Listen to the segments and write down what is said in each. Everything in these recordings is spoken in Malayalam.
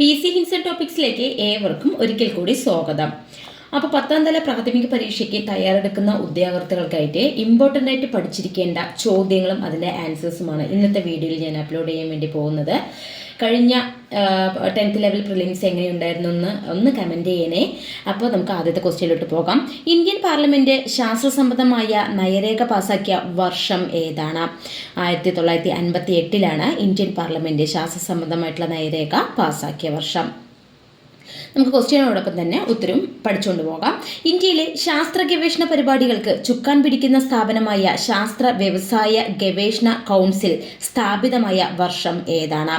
പി സി ഹിൻസൺ ടോപ്പിക്സിലേക്ക് ഏവർക്കും ഒരിക്കൽ കൂടി സ്വാഗതം. അപ്പോൾ പത്താം തല പ്രാഥമിക പരീക്ഷയ്ക്ക് തയ്യാറെടുക്കുന്ന ഉദ്യോഗാർത്ഥികൾക്കായിട്ട് ഇമ്പോർട്ടന്റ് ആയിട്ട് പഠിച്ചിരിക്കേണ്ട ചോദ്യങ്ങളും അതിന്റെ ആൻസേഴ്സുമാണ് ഇന്നത്തെ വീഡിയോയിൽ ഞാൻ അപ്ലോഡ് ചെയ്യാൻ വേണ്ടി പോകുന്നത്. കഴിഞ്ഞ ടെൻത്ത് ലെവൽ പ്രിലിംസ് എങ്ങനെയുണ്ടായിരുന്നു എന്ന് ഒന്ന് കമന്റ് ചെയ്യണേ. അപ്പോൾ നമുക്ക് ആദ്യത്തെ ക്വസ്റ്റ്യനിലോട്ട് പോകാം. ഇന്ത്യൻ പാർലമെന്റ് ശാസ്ത്രസംബന്ധമായ നയരേഖ പാസാക്കിയ വർഷം ഏതാണ്? ആയിരത്തി തൊള്ളായിരത്തി അൻപത്തി എട്ടിലാണ് ഇന്ത്യൻ പാർലമെന്റ് ശാസ്ത്രസംബന്ധമായിട്ടുള്ള നയരേഖ പാസാക്കിയ വർഷം. നമുക്ക് ക്വസ്റ്റ്യനോടൊപ്പം തന്നെ ഉത്തരവും പഠിച്ചുകൊണ്ട് പോകാം. ഇന്ത്യയിലെ ശാസ്ത്ര ഗവേഷണ പരിപാടികൾക്ക് ചുക്കാൻ പിടിക്കുന്ന സ്ഥാപനമായ ശാസ്ത്ര വ്യവസായ ഗവേഷണ കൗൺസിൽ സ്ഥാപിതമായ വർഷം ഏതാണ്?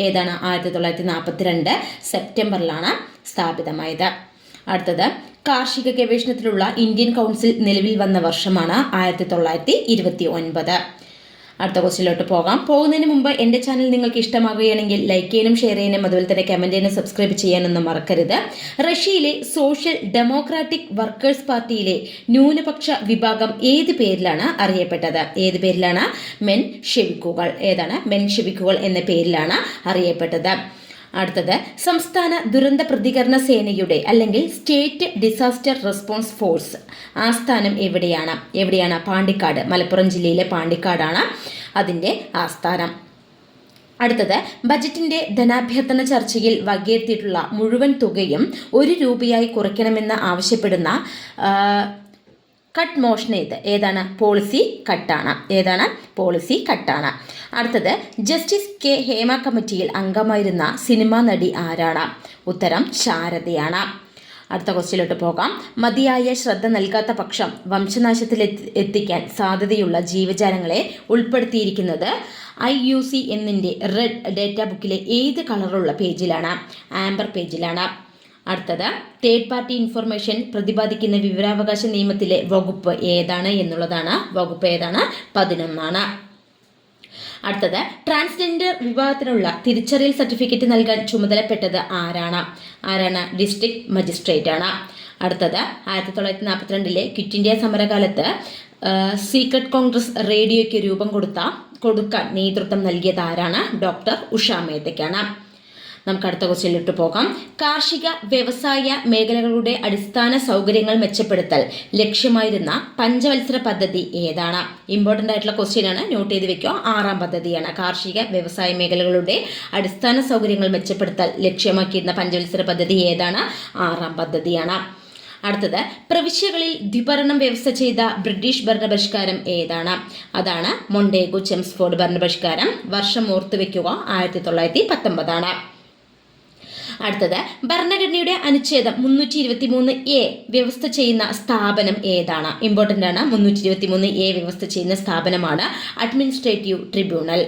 ഏതാണ് ആയിരത്തി തൊള്ളായിരത്തി നാൽപ്പത്തിരണ്ട് സെപ്റ്റംബറിലാണ് സ്ഥാപിതമായത്. അടുത്തത് കാർഷിക ഗവേഷണത്തിലുള്ള ഇന്ത്യൻ കൗൺസിൽ നിലവിൽ വന്ന വർഷമാണ് ആയിരത്തി തൊള്ളായിരത്തി ഇരുപത്തി ഒൻപത്. അടുത്ത ക്വസ്റ്റിലോട്ട് പോകാം. പോകുന്നതിന് മുമ്പ് എന്റെ ചാനൽ നിങ്ങൾക്ക് ഇഷ്ടമാകുകയാണെങ്കിൽ ലൈക്ക് ചെയ്യാനും ഷെയർ ചെയ്യാനും അതുപോലെ തന്നെ കമന്റ് ചെയ്യാനും സബ്സ്ക്രൈബ് ചെയ്യാനൊന്നും മറക്കരുത്. റഷ്യയിലെ സോഷ്യൽ ഡെമോക്രാറ്റിക് വർക്കേഴ്സ് പാർട്ടിയിലെ ന്യൂനപക്ഷ വിഭാഗം ഏത് പേരിലാണ് അറിയപ്പെട്ടത്? ഏത് പേരിലാണ്? മെൻ ഷെവിക്കുകൾ ഏതാണ്? മെൻ ഷെവിക്കുകൾ എന്ന പേരിലാണ് അറിയപ്പെട്ടത്. അടുത്തത് സംസ്ഥാന ദുരന്ത പ്രതികരണ സേനയുടെ അല്ലെങ്കിൽ സ്റ്റേറ്റ് ഡിസാസ്റ്റർ റെസ്പോൺസ് ഫോഴ്സ്. ആസ്ഥാനം എവിടെയാണ്? എവിടെയാണ്? പാണ്ടിക്കാട് മലപ്പുറം ജില്ലയിലെ പാണ്ടിക്കാടാണ് അതിന്റെ ആസ്ഥാനം. അടുത്തത് ബജറ്റിന്റെ ധനാഭ്യർത്ഥന ചർച്ചയിൽ വകയിരുത്തിയിട്ടുള്ള മുഴുവൻ തുകയും ഒരു രൂപയായി കുറയ്ക്കണമെന്ന് ആവശ്യപ്പെടുന്ന കട്ട് മോഷൻ ഏത് ഏതാണ്? പോളിസി കട്ടാണ്. ഏതാണ്? പോളിസി കട്ടാണ്. അടുത്തത് ജസ്റ്റിസ് കെ ഹേമ കമ്മിറ്റിയിൽ അംഗമായിരുന്ന സിനിമാ നടി ആരാണ്? ഉത്തരം ശാരദയാണ്. അടുത്ത ക്വസ്റ്റ്യനിലോട്ട് പോകാം. മതിയായ ശ്രദ്ധ നൽകാത്ത പക്ഷം വംശനാശത്തിൽ എത്തിക്കാൻ സാധ്യതയുള്ള ജീവജാലങ്ങളെ ഉൾപ്പെടുത്തിയിരിക്കുന്നത് ഐ യു സി എന്നിന്റെ റെഡ് ഡേറ്റ ബുക്കിലെ ഏത് കളറുള്ള പേജിലാണ്? ആംബർ പേജിലാണ്. അടുത്തത് തേർഡ് പാർട്ടി ഇൻഫർമേഷൻ പ്രതിപാദിക്കുന്ന വിവരാവകാശ നിയമത്തിലെ വകുപ്പ് ഏതാണ് എന്നുള്ളതാണ്. വകുപ്പ് ഏതാണ്? പതിനൊന്നാണ്. അടുത്തത് ട്രാൻസ്ജെൻഡർ വിഭാഗത്തിനുള്ള തിരിച്ചറിയൽ സർട്ടിഫിക്കറ്റ് നൽകാൻ ചുമതലപ്പെട്ടത് ആരാണ്? ആരാണ്? ഡിസ്ട്രിക്ട് മജിസ്ട്രേറ്റ് ആണ്. അടുത്തത് ആയിരത്തി തൊള്ളായിരത്തി നാൽപ്പത്തിരണ്ടിലെ ക്വിറ്റ് ഇന്ത്യ സമരകാലത്ത് സീക്രട്ട് കോൺഗ്രസ് റേഡിയോയ്ക്ക് രൂപം കൊടുത്ത കൊടുക്കാൻ നേതൃത്വം നൽകിയത് ആരാണ്? ഡോക്ടർ ഉഷ മേത്തയ്ക്കാണ്. നമുക്ക് അടുത്ത ക്വസ്റ്റ്യനിലിട്ട് പോകാം. കാർഷിക വ്യവസായ മേഖലകളുടെ അടിസ്ഥാന സൗകര്യങ്ങൾ മെച്ചപ്പെടുത്തൽ ലക്ഷ്യമായിരുന്ന പഞ്ചവത്സര പദ്ധതി ഏതാണ്? ഇമ്പോർട്ടന്റ് ആയിട്ടുള്ള ക്വസ്റ്റ്യൻ ആണ്. നോട്ട് ചെയ്ത് വെക്കുക. ആറാം പദ്ധതിയാണ്. കാർഷിക വ്യവസായ മേഖലകളുടെ അടിസ്ഥാന സൗകര്യങ്ങൾ മെച്ചപ്പെടുത്തൽ ലക്ഷ്യമാക്കിയിരുന്ന പഞ്ചവത്സര പദ്ധതി ഏതാണ്? ആറാം പദ്ധതിയാണ്. അടുത്തത് പ്രവിശ്യകളിൽ ദ്വിഭരണം വ്യവസ്ഥ ചെയ്ത ബ്രിട്ടീഷ് ഭരണപരിഷ്കാരം ഏതാണ്? അതാണ് മൊണ്ടേഗു ചെംസ്ഫോർഡ് ഭരണപരിഷ്കാരം. വർഷം ഓർത്തുവെക്കുക. ആയിരത്തി തൊള്ളായിരത്തി പത്തൊമ്പതാണ്. അടുത്തത്. ഭരണഘടനയുടെ അനുച്ഛേദം മുന്നൂറ്റി ഇരുപത്തി മൂന്ന് എ വ്യവസ്ഥ ചെയ്യുന്ന സ്ഥാപനം ഏതാണ്? ഇമ്പോർട്ടന്റ് ആണ്. മുന്നൂറ്റി ഇരുപത്തി മൂന്ന് എ വ്യവസ്ഥ ചെയ്യുന്ന സ്ഥാപനമാണ് അഡ്മിനിസ്ട്രേറ്റീവ് ട്രിബ്യൂണൽ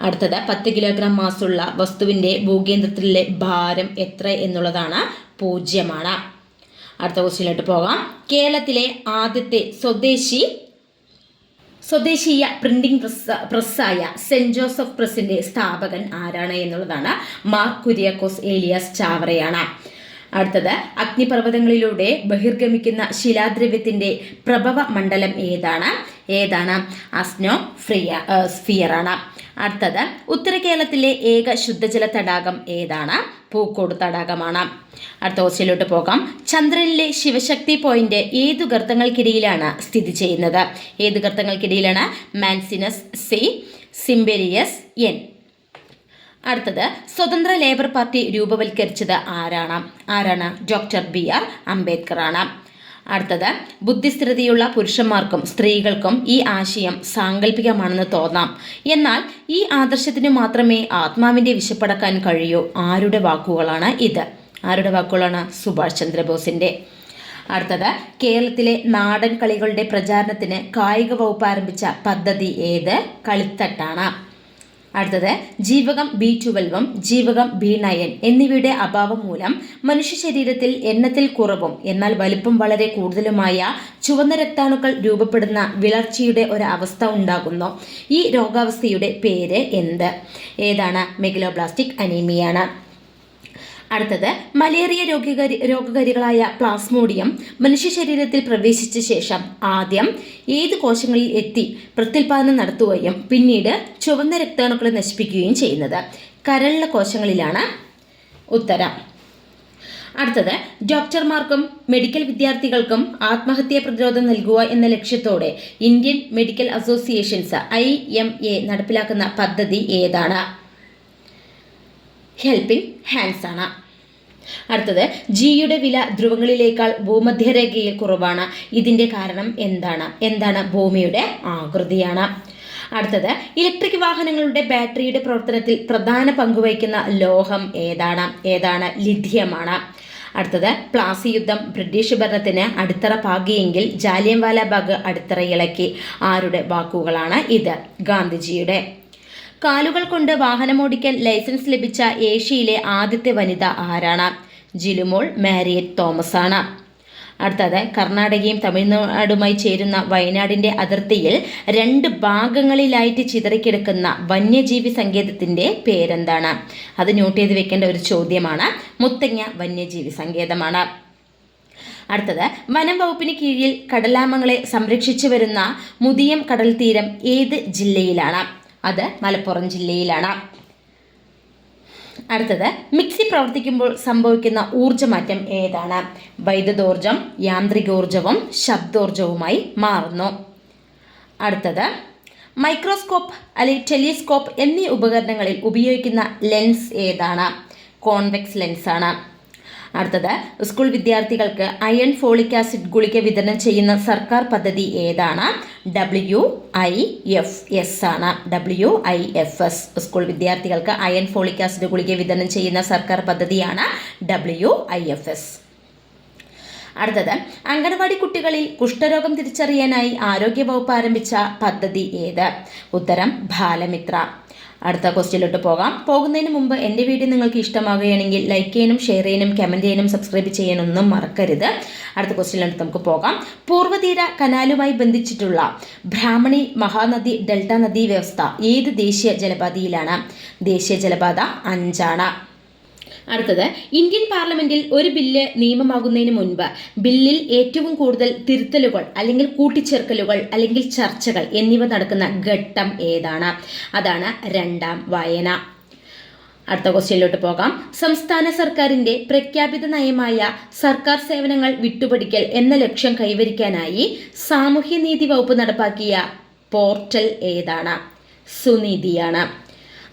അടുത്തത് പത്ത് കിലോഗ്രാം മാസമുള്ള വസ്തുവിന്റെ ഭൂകേന്ദ്രത്തിലെ ഭാരം എത്ര എന്നുള്ളതാണ് പൂജ്യമാണ്. അടുത്ത ക്വസ്റ്റ്യനിലോട്ട് പോകാം. കേരളത്തിലെ ആദ്യത്തെ സ്വദേശി സ്വദേശീയ പ്രിന്റിംഗ് പ്രസ് പ്രസ്സായ സെന്റ് ജോസഫ് പ്രസിന്റെ സ്ഥാപകൻ ആരാണ് എന്നുള്ളതാണ് മാർക്ക് കുര്യാക്കോസ് ഏലിയാസ് ചാവറയാണ്. അടുത്തത് അഗ്നിപർവതങ്ങളിലൂടെ ബഹിർഗമിക്കുന്ന ശിലാദ്രവ്യത്തിന്റെ പ്രഭവ മണ്ഡലം ഏതാണ്? ഏതാണ്? അസ്നോ ഫ്രിയ സ്ഫിയറാണ്. അടുത്തത് ഉത്തര കേരളത്തിലെ ഏക ശുദ്ധജല തടാകം ഏതാണ്? പൂക്കോട് തടാകമാണ്. അടുത്ത ക്വസ്റ്റ്യനിലോട്ട് പോകാം. ചന്ദ്രനിലെ ശിവശക്തി പോയിന്റ് ഏതു ഗർത്തങ്ങൾക്കിടയിലാണ് സ്ഥിതി ചെയ്യുന്നത്? ഏത് ഗർത്തങ്ങൾക്കിടയിലാണ്? മാൻസിനസ് സി സിംബെരിയസ് എൻ. അടുത്തത് സ്വതന്ത്ര ലേബർ പാർട്ടി രൂപവൽക്കരിച്ചത് ആരാണ്? ആരാണ്? ഡോക്ടർ ബി ആർ അംബേദ്കർ ആണ് അടുത്തത് ബുദ്ധിസ്ഥിരതയുള്ള പുരുഷന്മാർക്കും സ്ത്രീകൾക്കും ഈ ആശയം സാങ്കല്പികമാണെന്ന് തോന്നാം. എന്നാൽ ഈ ആദർശത്തിന് മാത്രമേ ആത്മാവിന്റെ വിശപ്പടക്കാൻ കഴിയൂ. ആരുടെ വാക്കുകളാണ് ഇത്? ആരുടെ വാക്കുകളാണ്? സുഭാഷ് ചന്ദ്രബോസിന്റെ അടുത്തത് കേരളത്തിലെ നാടൻ കളികളുടെ പ്രചാരണത്തിന് കായിക വകുപ്പ് ആരംഭിച്ച പദ്ധതി ഏത്? കളിത്തട്ടാണ്. അടുത്തത് ജീവകം ബി ട്വൽവും ജീവകം ബി നയൻ എന്നിവയുടെ അഭാവം മൂലം മനുഷ്യ ശരീരത്തിൽ എണ്ണത്തിൽ കുറവും എന്നാൽ വലിപ്പം വളരെ കൂടുതലുമായ ചുവന്ന രക്താണുക്കൾ രൂപപ്പെടുന്ന വിളർച്ചയുടെ ഒരു അവസ്ഥ ഉണ്ടാകുന്നു. ഈ രോഗാവസ്ഥയുടെ പേര് എന്ത്? ഏതാണ്? മെഗലോബ്ലാസ്റ്റിക് അനീമിയാണ് അടുത്തത് മലേറിയ രോഗകരി രോഗകാരികളായ പ്ലാസ്മോഡിയം മനുഷ്യ ശരീരത്തിൽ പ്രവേശിച്ച ശേഷം ആദ്യം ഏത് കോശങ്ങളിൽ എത്തി പ്രത്യുൽപാദനം നടത്തുകയും പിന്നീട് ചുവന്ന രക്താണുക്കളെ നശിപ്പിക്കുകയും ചെയ്യുന്നത്? കരളിലെ കോശങ്ങളിലാണ് ഉത്തരം. അടുത്തത് ഡോക്ടർമാർക്കും മെഡിക്കൽ വിദ്യാർത്ഥികൾക്കും ആത്മഹത്യാ പ്രതിരോധം നൽകുക എന്ന ലക്ഷ്യത്തോടെ Indian medical associations I M A നടപ്പിലാക്കുന്ന പദ്ധതി ഏതാണ്? ഹെൽപ്പിംഗ് ഹാൻഡ്സ് ആണ്. അടുത്തത് ജിയുടെ വില ധ്രുവങ്ങളിലേക്കാൾ ഭൂമധ്യരേഖയിൽ കുറവാണ്. ഇതിന്റെ കാരണം എന്താണ്? എന്താണ് ഭൂമിയുടെ ആകൃതിയാണ്. അടുത്തത് ഇലക്ട്രിക് വാഹനങ്ങളുടെ ബാറ്ററിയുടെ പ്രവർത്തനത്തിൽ പ്രധാന പങ്കുവഹിക്കുന്ന ലോഹം ഏതാണ്? ഏതാണ്? ലിഥിയമാണ്. അടുത്തത് പ്ലാസി യുദ്ധം ബ്രിട്ടീഷ് ഭരണത്തിന് അടിത്തറ പാകിയെങ്കിൽ ജാലിയൻവാല ബാഗ് അടിത്തറ ഇളക്കി. ആരുടെ വാക്കുകളാണ് ഇത്? ഗാന്ധിജിയുടെ. കാലുകൾ കൊണ്ട് വാഹനമോടിക്കാൻ ലൈസൻസ് ലഭിച്ച ഏഷ്യയിലെ ആദ്യത്തെ വനിത ആരാണ്? ജിലുമോൾ മാരിയറ്റ് തോമസ് ആണ് അടുത്തത് കർണാടകയും തമിഴ്നാടുമായി ചേരുന്ന വയനാടിന്റെ അതിർത്തിയിൽ രണ്ട് ഭാഗങ്ങളിലായിട്ട് ചിതറിക്കിടക്കുന്ന വന്യജീവി സങ്കേതത്തിന്റെ പേരെന്താണ്? അത് നോട്ട് ചെയ്ത് വെക്കേണ്ട ഒരു ചോദ്യമാണ്. മുത്തങ്ങ വന്യജീവി സങ്കേതമാണ്. അടുത്തത് വനം വകുപ്പിന് കീഴിൽ കടലാമങ്ങളെ സംരക്ഷിച്ചു വരുന്ന മുതിയം കടൽ തീരം ഏത് ജില്ലയിലാണ്? അത് മലപ്പുറം ജില്ലയിലാണ്. അടുത്തത് മിക്സി പ്രവർത്തിക്കുമ്പോൾ സംഭവിക്കുന്ന ഊർജമാറ്റം ഏതാണ്? വൈദ്യുതോർജം യാന്ത്രികോർജവും ശബ്ദോർജവുമായി മാറുന്നു. അടുത്തത് മൈക്രോസ്കോപ്പ് അല്ലെങ്കിൽ ടെലിസ്കോപ്പ് എന്നീ ഉപകരണങ്ങളിൽ ഉപയോഗിക്കുന്ന ലെൻസ് ഏതാണ്? കോൺവെക്സ് ലെൻസാണ്. അടുത്തത് സ്കൂൾ വിദ്യാർത്ഥികൾക്ക് അയൺ ഫോളിക് ആസിഡ് ഗുളിക വിതരണം ചെയ്യുന്ന സർക്കാർ പദ്ധതി ഏതാണ്? ഡബ്ല്യു ഐ എഫ് എസ് ആണ്. W I F S school വിദ്യാർത്ഥികൾക്ക് അയൺ ഫോളിക് ആസിഡ് ഗുളിക വിതരണം ചെയ്യുന്ന സർക്കാർ പദ്ധതിയാണ് ഡബ്ല്യു ഐ എഫ് എസ് അടുത്തത് അംഗൻവാടി കുട്ടികളിൽ കുഷ്ഠരോഗം തിരിച്ചറിയാനായി ആരോഗ്യവകുപ്പ് ആരംഭിച്ച പദ്ധതി ഏത്? ഉത്തരം ബാലമിത്ര. അടുത്ത ക്വസ്റ്റ്യനിലോട്ട് പോകാം. പോകുന്നതിന് മുമ്പ് എന്റെ വീഡിയോ നിങ്ങൾക്ക് ഇഷ്ടമാകുകയാണെങ്കിൽ ലൈക്ക് ചെയ്യാനും ഷെയർ ചെയ്യാനും കമന്റ് ചെയ്യാനും സബ്സ്ക്രൈബ് ചെയ്യാനൊന്നും മറക്കരുത്. അടുത്ത ക്വസ്റ്റ്യനിലോട്ട് നമുക്ക് പോകാം. പൂർവതീര കനാലുമായി ബന്ധിച്ചിട്ടുള്ള ബ്രാഹ്മണി മഹാനദി ഡെൽറ്റ നദി വ്യവസ്ഥ ഏത് ദേശീയ ജലപാതയിലാണ്? ദേശീയ ജലപാത അഞ്ചാണ്. അടുത്തത് ഇന്ത്യൻ പാർലമെന്റിൽ ഒരു ബില്ല് നിയമമാകുന്നതിന് മുൻപ് ബില്ലിൽ ഏറ്റവും കൂടുതൽ തിരുത്തലുകൾ അല്ലെങ്കിൽ കൂട്ടിച്ചേർക്കലുകൾ അല്ലെങ്കിൽ ചർച്ചകൾ എന്നിവ നടക്കുന്ന ഘട്ടം ഏതാണ്? അതാണ് രണ്ടാം വായന. അടുത്ത ക്വസ്റ്റ്യനിലോട്ട് പോകാം. സംസ്ഥാന സർക്കാരിന്റെ പ്രഖ്യാപിത നയമായ സർക്കാർ സേവനങ്ങൾ വിട്ടുപടിക്കൽ എന്ന ലക്ഷ്യം കൈവരിക്കാനായി സാമൂഹ്യനീതി വകുപ്പ് നടപ്പാക്കിയ പോർട്ടൽ ഏതാണ്? സുനീതിയാണ്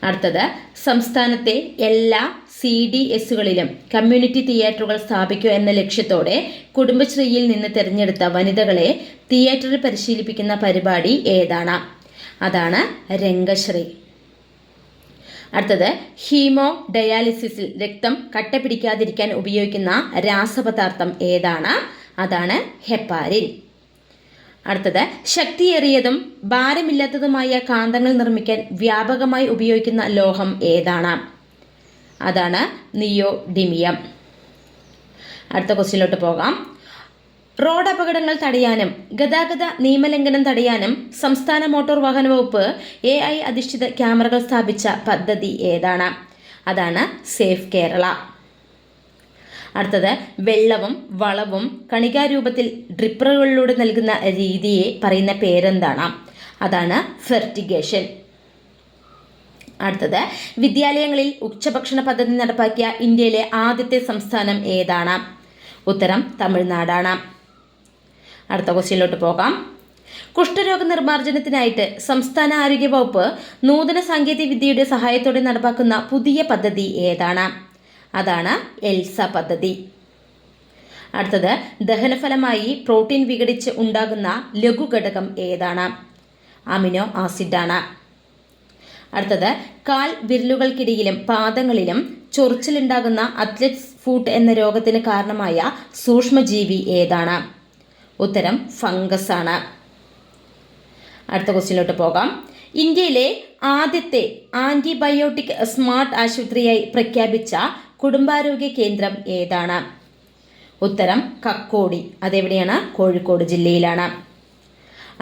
അടുത്തത് സംസ്ഥാനത്തെ എല്ലാ സി ഡി എസുകളിലും കമ്മ്യൂണിറ്റി തിയേറ്ററുകൾ സ്ഥാപിക്കുക എന്ന ലക്ഷ്യത്തോടെ കുടുംബശ്രീയിൽ നിന്ന് തിരഞ്ഞെടുത്ത വനിതകളെ തിയേറ്ററിൽ പരിശീലിപ്പിക്കുന്ന പരിപാടി ഏതാണ്? അതാണ് രംഗശ്രീ. അടുത്തത് ഹീമോ ഡയാലിസിസിൽ രക്തം കട്ട പിടിക്കാതിരിക്കാൻ ഉപയോഗിക്കുന്ന രാസപദാർത്ഥം ഏതാണ്? അതാണ് ഹെപ്പാരിൻ. അടുത്തത് ശക്തിയേറിയതും ഭാരമില്ലാത്തതുമായ കാന്തങ്ങൾ നിർമ്മിക്കാൻ വ്യാപകമായി ഉപയോഗിക്കുന്ന ലോഹം ഏതാണ്? അതാണ് നിയോഡിമിയം. അടുത്ത ക്വസ്റ്റ്യനിലോട്ട് പോകാം. റോഡ് അപകടങ്ങൾ തടയാനും ഗതാഗത നിയമലംഘനം തടയാനും സംസ്ഥാന മോട്ടോർ വാഹന വകുപ്പ് എ ഐ അധിഷ്ഠിത ക്യാമറകൾ സ്ഥാപിച്ച പദ്ധതി ഏതാണ്? അതാണ് സേഫ് കേരള. അടുത്തത് വെള്ളവും വളവും കണികാരൂപത്തിൽ ഡ്രിപ്പറുകളിലൂടെ നൽകുന്ന രീതിയെ പറയുന്ന പേരെന്താണ്? അതാണ് ഫെർട്ടിഗേഷൻ അടുത്തത് വിദ്യാലയങ്ങളിൽ ഉച്ചഭക്ഷണ പദ്ധതി നടപ്പാക്കിയ ഇന്ത്യയിലെ ആദ്യത്തെ സംസ്ഥാനം ഏതാണ്? ഉത്തരം തമിഴ്നാടാണ്. അടുത്ത ക്വസ്റ്റ്യനിലോട്ട് പോകാം. കുഷ്ഠരോഗ നിർമ്മാർജനത്തിനായിട്ട് സംസ്ഥാന ആരോഗ്യ വകുപ്പ് നൂതന സാങ്കേതിക വിദ്യയുടെ സഹായത്തോടെ നടപ്പാക്കുന്ന പുതിയ പദ്ധതി ഏതാണ്? അതാണ് എൽസ പദ്ധതി. അടുത്തത് ദഹനഫലമായി പ്രോട്ടീൻ വിഘടിച്ച് ഉണ്ടാകുന്ന ലഘുഘടകം ഏതാണ്? അമിനോ ആസിഡാണ്. അടുത്തത് കാൽ വിരലുകൾക്കിടയിലും പാദങ്ങളിലും ചൊറിച്ചിലുണ്ടാകുന്ന അത്ലറ്റ്സ് ഫൂട്ട് എന്ന രോഗത്തിന് കാരണമായ സൂക്ഷ്മജീവി ഏതാണ്? ഉത്തരം ഫംഗസ് ആണ് അടുത്ത ക്വസ്റ്റ്യനിലോട്ട് പോകാം. ഇന്ത്യയിലെ ആദ്യത്തെ ആന്റിബയോട്ടിക് സ്മാർട്ട് ആശുപത്രിയായി പ്രഖ്യാപിച്ച കുടുംബാരോഗ്യ കേന്ദ്രം ഏതാണ്? ഉത്തരം കക്കോടി. അതെവിടെയാണ്? കോഴിക്കോട് ജില്ലയിലാണ്.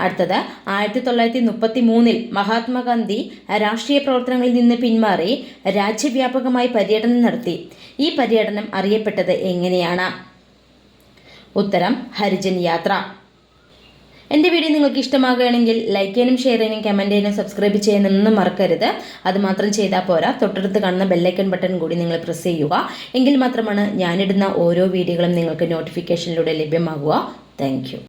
അടുത്തത് ആയിരത്തി തൊള്ളായിരത്തി മുപ്പത്തി മൂന്നിൽ മഹാത്മാഗാന്ധി രാഷ്ട്രീയ പ്രവർത്തനങ്ങളിൽ നിന്ന് പിന്മാറി രാജ്യവ്യാപകമായി പര്യടനം നടത്തി. ഈ പര്യടനം അറിയപ്പെട്ടത് എങ്ങനെയാണ്? ഉത്തരം ഹരിജൻ യാത്ര. എന്റെ വീഡിയോ നിങ്ങൾക്ക് ഇഷ്ടമാകുകയാണെങ്കിൽ ലൈക്ക് ചെയ്യാനും ഷെയർ ചെയ്യാനും കമന്റ് ചെയ്യാനും സബ്സ്ക്രൈബ് ചെയ്യാനൊന്നും മറക്കരുത്. അത് മാത്രം ചെയ്താൽ പോരാ. തൊട്ടടുത്ത് കാണുന്ന ബെല്ലൈക്കൺ ബട്ടൺ കൂടി നിങ്ങൾ പ്രസ് ചെയ്യുക. എങ്കിൽ മാത്രമാണ് ഞാനിടുന്ന ഓരോ വീഡിയോകളും നിങ്ങൾക്ക് നോട്ടിഫിക്കേഷനിലൂടെ ലഭ്യമാകുക. താങ്ക്